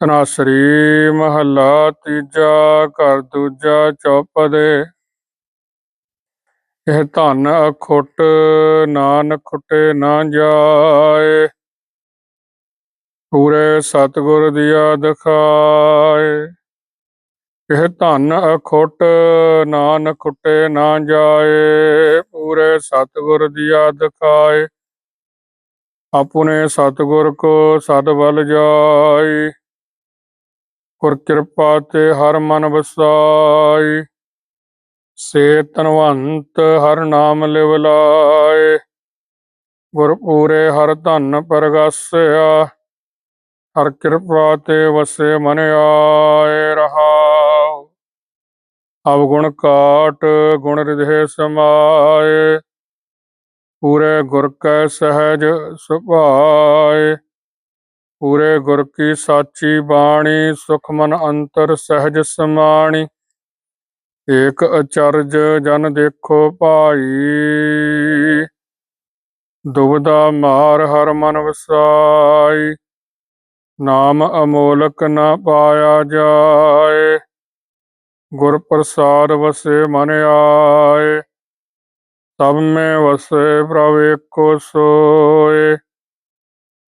ਤਨਾਸਰੀ ਮਹੱਲਾ ਤੀਜਾ, ਘਰ ਦੂਜਾ, ਚੌਪਦੇ। ਇਹ ਧਨ ਅਖੁੱਟ, ਨਾਨਕ ਖੁੱਟੇ ਨਾ ਜਾਏ। ਪੂਰੇ ਸਤਿਗੁਰ ਦੀਆ ਦਿਖਾਏ ਇਹ ਧਨ ਅਖੁੱਟ, ਨਾਨਕ ਖੁੱਟੇ ਨਾ ਜਾਏ। ਪੂਰੇ ਸਤਿਗੁਰ ਦੀਆ ਦਿਖਾਏ ਆਪਣੇ ਸਤਿਗੁਰ ਕੋ ਸਦ ਬਲ ਜਾਏ। ਗੁਰ ਕਿਰਪਾ ਤੇ ਹਰ ਮਨ ਵਸਾਈ ਸੇ ਤਨਵੰਤ ਹਰ ਨਾਮ ਲਿਵ ਲਾਏ। ਗੁਰ ਪੂਰੇ ਹਰ ਧਨ ਪਰਗਾਸਿਆ। ਹਰ ਕਿਰਪਾ ਤੇ ਵਸੇ ਮਨ ਆਏ ਰਹਾਉ। ਅਵਗੁਣ ਕਾਟ ਗੁਣ ਰਿਧੇ ਸਮਾਏ। ਪੂਰੇ ਗੁਰ ਕੈ ਸਹਿਜ ਸੁਭਾਏ। ਪੂਰੇ ਗੁਰ ਕੀ ਸਾਚੀ ਬਾਣੀ, ਸੁਖ ਮਨ ਅੰਤਰ ਸਹਿਜ ਸਮਾਣੀ। ਏਕ ਅਚਰਜ ਜਨ ਦੇਖੋ ਭਾਈ। ਦੁਬਦਾ ਮਾਰ ਹਰ ਮਨ ਵਸਾਈ। ਨਾਮ ਅਮੋਲਕ ਨਾ ਪਾਇਆ ਜਾਏ। ਗੁਰ ਪ੍ਰਸਾਦ ਵਸੇ ਮਨ ਆਏ। ਤਬ ਮੈਂ ਵਸੇ ਪ੍ਰਭ ਏਕੋ ਸੋਏ।